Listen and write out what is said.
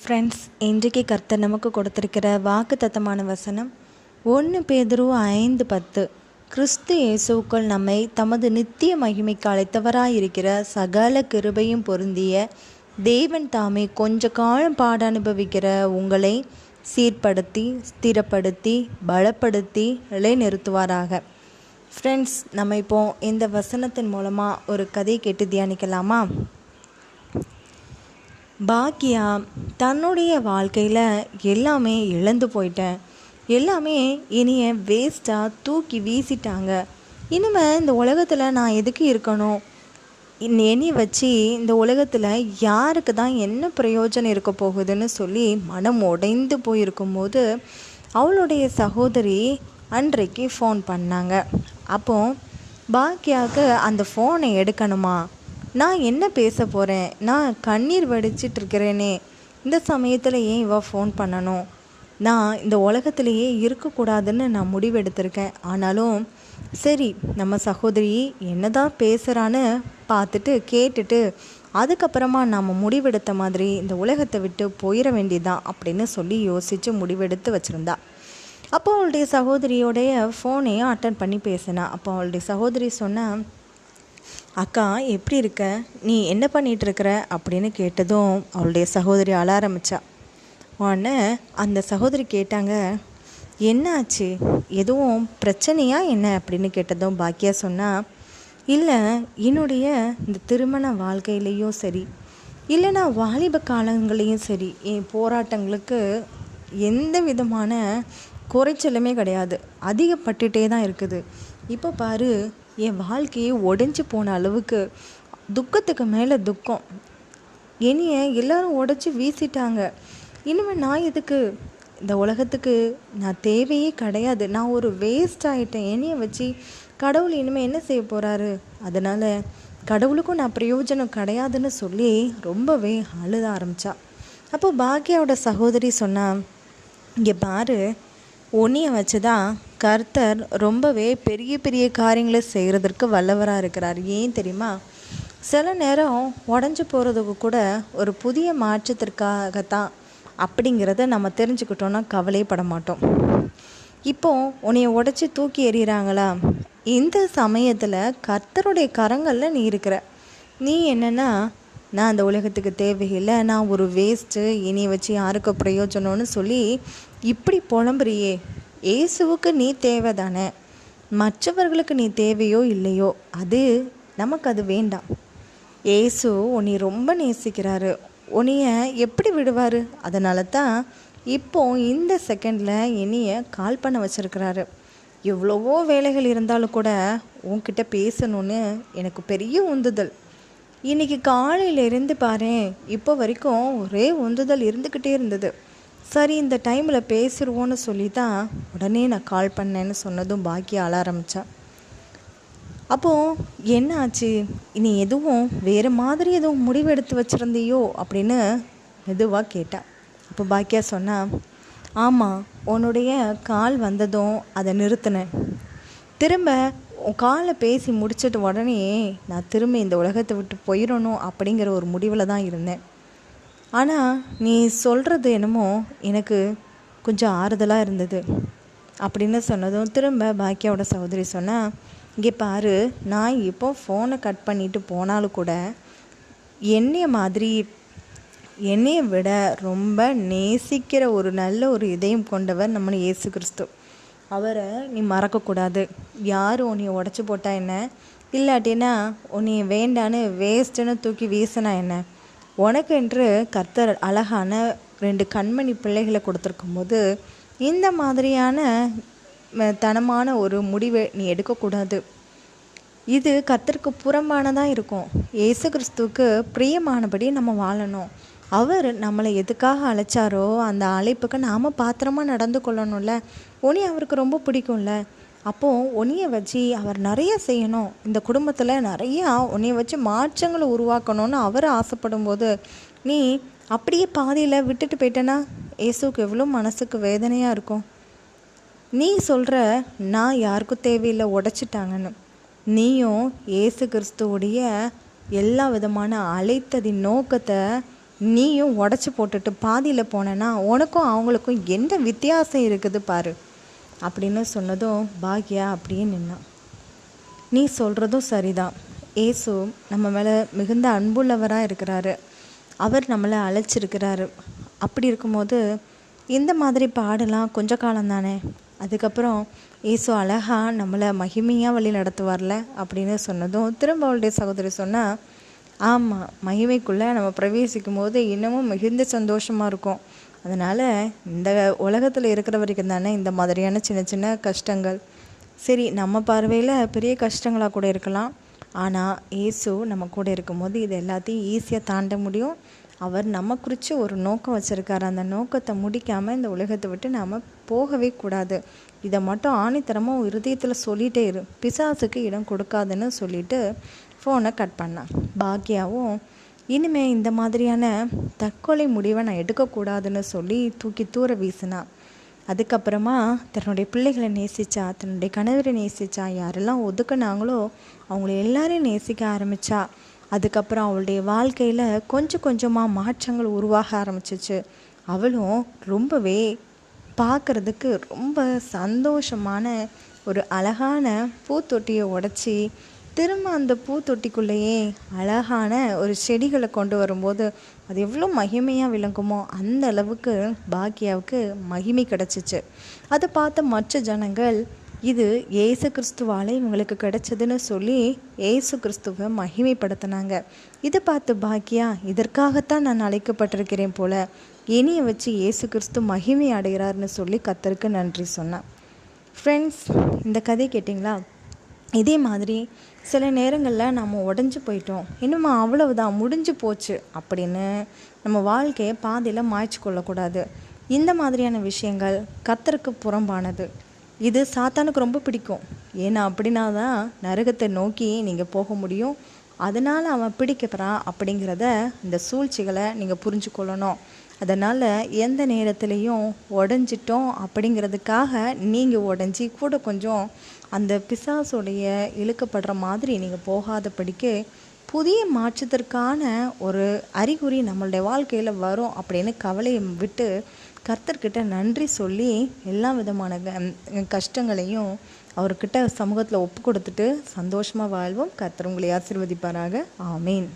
Friends இன்றைக்கு கர்த்தர் நமக்கு கொடுத்திருக்கிற வாக்கு தத்தமான வசனம் ஒன்று பேதுரு ஐந்து பத்து. கிறிஸ்து இயேசுக்கள் நம்மை தமது நித்திய மகிமைக்கு அழைத்தவராயிருக்கிற சகல கிருபையும் பொருந்திய தேவன் தாமே கொஞ்ச காலம் பாட அனுபவிக்கிற உங்களை சீர்படுத்தி ஸ்திரப்படுத்தி பலப்படுத்தி நிலைநிறுத்துவாராக ஃப்ரெண்ட்ஸ் நம்ம இப்போ இந்த வசனத்தின் மூலமாக ஒரு கதை கேட்டு தியானிக்கலாமா? பாக்கியா தன்னுடைய வாழ்க்கையில் எல்லாமே இழந்து போயிட்டேன். எல்லாமே இனிய வேஸ்ட்டாக தூக்கி வீசிட்டாங்க. இனிமேல் இந்த உலகத்தில் நான் எதுக்கு இருக்கணும்? என்னை வச்சு இந்த உலகத்தில் யாருக்கு தான் என்ன பிரயோஜனம் இருக்க போகுதுன்னு சொல்லி மனம் உடைந்து போயிருக்கும்போது அவளுடைய சகோதரி அன்றைக்கு ஃபோன் பண்ணாங்க. அப்போ பாக்கியாவுக்கு அந்த ஃபோனை எடுக்கணுமா? நான் என்ன பேச போகிறேன் நான் கண்ணீர் வடிச்சிட்டு இருக்கிறேனே இந்த சமயத்தில் ஏன் இவ ஃபோன் பண்ணணும்? நான் இந்த உலகத்திலேயே இருக்கக்கூடாதுன்னு நான் முடிவெடுத்திருக்கேன். ஆனாலும் சரி நம்ம சகோதரி என்னதான் பேசுகிறான்னு பார்த்துட்டு கேட்டுட்டு அதுக்கப்புறமா நாம் முடிவெடுத்த மாதிரி இந்த உலகத்தை விட்டு போயிட வேண்டியதுதான் அப்படின்னு சொல்லி யோசித்து முடிவெடுத்து வச்சுருந்தா. அப்போ அவளுடைய சகோதரியோடைய ஃபோனையும் அட்டன் பண்ணி பேசினா. அப்போ அவளுடைய சகோதரி சொன்ன அக்கா எப்படி இருக்க? நீ என்ன பண்ணிட்டு இருக்கிற அப்படின்னு கேட்டதும் அவளுடைய சகோதரி அழ ஆரம்பிச்சா. உடனே அந்த சகோதரி கேட்டாங்க என்ன ஆச்சு எதுவும் பிரச்சனையா என்ன? அப்படின்னு கேட்டதும் பாக்கியா சொன்னா இல்லை என்னுடைய இந்த திருமண வாழ்க்கையிலையும் சரி இல்லைனா வாலிப காலங்களையும் சரி என் போராட்டங்களுக்கு எந்த விதமான குறைச்சலுமே கிடையாது. அதிகப்பட்டுட்டே தான் இருக்குது. இப்போ பாரு என் வாழ்க்கையே உடைஞ்சு போன அளவுக்கு துக்கத்துக்கு மேலே துக்கம். என்னைய எல்லாரும் உடைச்சி வீசிட்டாங்க. இனிமேல் நான் எதுக்கு? இந்த உலகத்துக்கு நான் தேவையே கிடையாது. நான் ஒரு வேஸ்ட் ஆகிட்டேன் என்னைய வச்சு கடவுள் இனிமேல் என்ன செய்ய போகிறாரு அதனால் கடவுளுக்கும் நான் பிரயோஜனம் கிடையாதுன்னு சொல்லி ரொம்பவே அழுத ஆரம்பித்தா அப்போ பாக்யாவோட சகோதரி சொன்னால் இங்கே பாரு உன்னைய வச்சு தான் கர்த்தர் ரொம்பவே பெரிய பெரிய காரியங்களை செய்கிறதற்கு வல்லவராக இருக்கிறார். ஏன் தெரியுமா? சில நேரம் உடஞ்சி போகிறதுக்கு கூட ஒரு புதிய மாற்றத்திற்காகத்தான் அப்படிங்கிறத நம்ம தெரிஞ்சுக்கிட்டோன்னா கவலைப்பட மாட்டோம். இப்போ உன்னைய உடச்சி தூக்கி எறிகிறாங்களா இந்த சமயத்தில் கர்த்தருடைய கரங்களில் நீ இருக்கிற. நீ என்னென்னா நான் அந்த உலகத்துக்கு தேவையில்லை நான் ஒரு வேஸ்ட்டு இனி வச்சு யாருக்கு பிரயோஜனம்னு சொல்லி இப்படி புலம்புறியே. இயேசுவுக்கு நீ தேவை தானே மற்றவர்களுக்கு நீ தேவையோ இல்லையோ? அது நமக்கு அது வேண்டாம். ஏசு உன்னை ரொம்ப நேசிக்கிறாரு. உன்னைய எப்படி விடுவார்? அதனால தான் இப்போ இந்த செகண்டில் என்னைய கால் பண்ண வச்சுருக்கிறாரு. எவ்வளவோ வேலைகள் இருந்தாலும் கூட உன்கிட்ட பேசணும்னு எனக்கு பெரிய உந்துதல். இன்னைக்கு காலையிலேருந்து பாரு இப்போ வரைக்கும் ஒரே உந்துதல் இருந்துக்கிட்டே இருந்தது. சரி இந்த டைமில் பேசிடுவோன்னு சொல்லி தான் உடனே நான் கால் பண்ணேன்னு சொன்னதும் பாக்கி ஆள ஆரம்பித்தா அப்போது என்ன ஆச்சு இனி எதுவும் வேறு மாதிரி எதுவும் முடிவெடுத்து வச்சுருந்தியோ அப்படின்னு மெதுவாக கேட்டா. அப்போ பாக்கியா சொன்னான் ஆமாம் உன்னுடைய கால் வந்ததும் அதை நிறுத்தினேன். திரும்ப உன் காலை பேசி முடிச்சிட்டு உடனே நான் திரும்ப இந்த உலகத்தை விட்டு போயிடணும் அப்படிங்கிற ஒரு முடிவில் தான் இருந்தேன். ஆனால் நீ சொல்கிறது என்னமோ எனக்கு கொஞ்சம் ஆறுதலாக இருந்தது. அப்படின்னு சொன்னதும் திரும்ப பாக்கியாவோட சகோதரி சொன்னால் இங்கே பாரு நான் இப்போ ஃபோனை கட் பண்ணிட்டு போனாலும் கூட என்னைய மாதிரி என்னைய விட ரொம்ப நேசிக்கிற ஒரு நல்ல ஒரு இதயம் கொண்டவர் நம்ம இயேசு கிறிஸ்து. அவரை நீ மறக்கக்கூடாது. யார் உன்னைய உடச்சி போட்டா என்ன? இல்லாட்டினா உன்னைய வேண்டான்னு வேஸ்ட்டுன்னு தூக்கி வீசினா என்ன? உனக்கு என்று கர்த்தர் அழகான ரெண்டு கண்மணி பிள்ளைகளை கொடுத்துருக்கும் போது இந்த மாதிரியான தனமான ஒரு முடிவை நீ எடுக்கக்கூடாது. இது கர்த்தருக்கு புறம்பானதாக இருக்கும். இயேசு கிறிஸ்துவுக்கு பிரியமானபடி நம்ம வாழணும். அவர் நம்மளை எதுக்காக அழைச்சாரோ அந்த அழைப்புக்கு நாம் பாத்திரமாக நடந்து கொள்ளணும்ல. உனி அவருக்கு ரொம்ப பிடிக்கும்ல. அப்போது உன்னைய வச்சு அவர் நிறைய செய்யணும். இந்த குடும்பத்தில் நிறையா உன்னைய வச்சு மாற்றங்களை உருவாக்கணும்னு அவர் ஆசைப்படும் போது நீ அப்படியே பாதியில் விட்டுட்டு போயிட்டேன்னா இயேசுக்கு எவ்வளோ மனசுக்கு வேதனையாக இருக்கும். நீ சொல்கிற நான் யாருக்கும் தேவையில்லை உடைச்சிட்டாங்கன்னு. நீயும் ஏசு கிறிஸ்துவோடைய எல்லா விதமான அழைத்ததின் நோக்கத்தை நீயும் உடச்சி போட்டுட்டு பாதியில் போனேன்னா உனக்கும் அவங்களுக்கும் என்ன வித்தியாசம் இருக்குது பாரு. அப்படின்னு சொன்னதும் பாக்யா அப்படியே நின்னான். நீ சொல்கிறதும் சரிதான். ஏசு நம்ம மேலே மிகுந்த அன்புள்ளவராக இருக்கிறாரு. அவர் நம்மளை அழைச்சிருக்கிறாரு. அப்படி இருக்கும்போது இந்த மாதிரி பாடலாம் கொஞ்ச காலம் தானே அதுக்கப்புறம் ஏசு அழகா நம்மளை மகிமையாக வழி நடத்துவார்ல அப்படின்னு சொன்னதும் திரும்ப அவளுடைய சகோதரி சொன்னால் ஆமாம் மகிமைக்குள்ளே நம்ம பிரவேசிக்கும் போது இன்னமும் மிகுந்த சந்தோஷமாக இருக்கும். அதனால் இந்த உலகத்தில் இருக்கிற வரைக்கும் தானே இந்த மாதிரியான சின்ன சின்ன கஷ்டங்கள். சரி நம்ம பார்வையில் பெரிய கஷ்டங்களாக கூட இருக்கலாம். ஆனால் ஏசு நம்ம கூட இருக்கும்போது இது எல்லாத்தையும் ஈஸியாக தாண்ட முடியும். அவர் நம்ம குறித்து ஒரு நோக்கம் வச்சுருக்காரு. அந்த நோக்கத்தை முடிக்காமல் இந்த உலகத்தை விட்டு நாம் போகவே கூடாது. இதை மட்டும் ஆணித்தரமாக இருதயத்தில் சொல்லிகிட்டே இரு. பிசாசுக்கு இடம் கொடுக்காதுன்னு சொல்லிட்டு ஃபோனை கட் பண்ணான் பாக்யாவும் இனிமே இந்த மாதிரியான தற்கொலை முடிவை நான் எடுக்கக்கூடாதுன்னு சொல்லி தூக்கி தூர வீசினான் அதுக்கப்புறமா தன்னுடைய பிள்ளைகளை நேசித்தா தன்னுடைய கணவரை நேசித்தா யாரெல்லாம் ஒதுக்குனாங்களோ அவங்கள எல்லாரையும் நேசிக்க ஆரம்பித்தா அதுக்கப்புறம் அவளுடைய வாழ்க்கையில் கொஞ்சம் கொஞ்சமாக மாற்றங்கள் உருவாக ஆரம்பிச்சிச்சு. அவளும் ரொம்பவே பார்க்குறதுக்கு ரொம்ப சந்தோஷமான ஒரு அழகான பூத்தொட்டியை உடச்சி திரும்ப அந்த பூத்தொட்டிக்குள்ளேயே அழகான ஒரு செடிகளை கொண்டு வரும்போது அது எவ்வளோ மகிமையாக விளங்குமோ அந்த அளவுக்கு பாக்கியாவுக்கு மகிமை கிடச்சிச்சு. அதை பார்த்த மற்ற ஜனங்கள் இது ஏசு கிறிஸ்துவால் இவங்களுக்கு கிடைச்சதுன்னு சொல்லி ஏசு கிறிஸ்துவை மகிமைப்படுத்தினாங்க. இதை பார்த்து பாக்கியா இதற்காகத்தான் நான் அழைக்கப்பட்டிருக்கிறேன் போல இனியை வச்சு ஏசு கிறிஸ்து மகிமை அடைகிறார்னு சொல்லி கத்தருக்கு நன்றி சொன்னேன். ஃப்ரெண்ட்ஸ் இந்த கதை கேட்டிங்களா? இதே மாதிரி சில நேரங்களில் நம்ம உடஞ்சி போயிட்டோம். இன்னுமா அவ்வளவுதான் முடிஞ்சு போச்சு அப்படின்னு நம்ம வாழ்க்கையை பாதையில் மாய்ச்சி கொள்ளக்கூடாது. இந்த மாதிரியான விஷயங்கள் கத்தருக்கு புறம்பானது. இது சாத்தானுக்கு ரொம்ப பிடிக்கும். ஏன்னா அப்படின்னா தான் நரகத்தை நோக்கி நீங்கள் போக முடியும். அதனால் அவன் பிடிக்கப்படுறான் அப்படிங்கிறத இந்த சூழ்ச்சிகளை நீங்கள் புரிஞ்சு கொள்ளணும் அதனால் எந்த நேரத்துலையும் உடஞ்சிட்டோம் அப்படிங்கிறதுக்காக நீங்கள் உடஞ்சி கூட கொஞ்சம் அந்த பிசாசுடைய இழுக்கப்படுற மாதிரி நீங்கள் போகாதபடிக்கு புதிய மாற்றத்திற்கான ஒரு அறிகுறி நம்மளுடைய வாழ்க்கையில் வரும் அப்படின்னு கவலையை விட்டு கர்த்தர்கிட்ட நன்றி சொல்லி எல்லா விதமான கஷ்டங்களையும் அவர்கிட்ட சமூகத்தில் ஒப்பு கொடுத்துட்டு சந்தோஷமாக வாழ்வோம். கர்த்தர் உங்களை ஆசிர்வதிப்பாராக. ஆமீன்.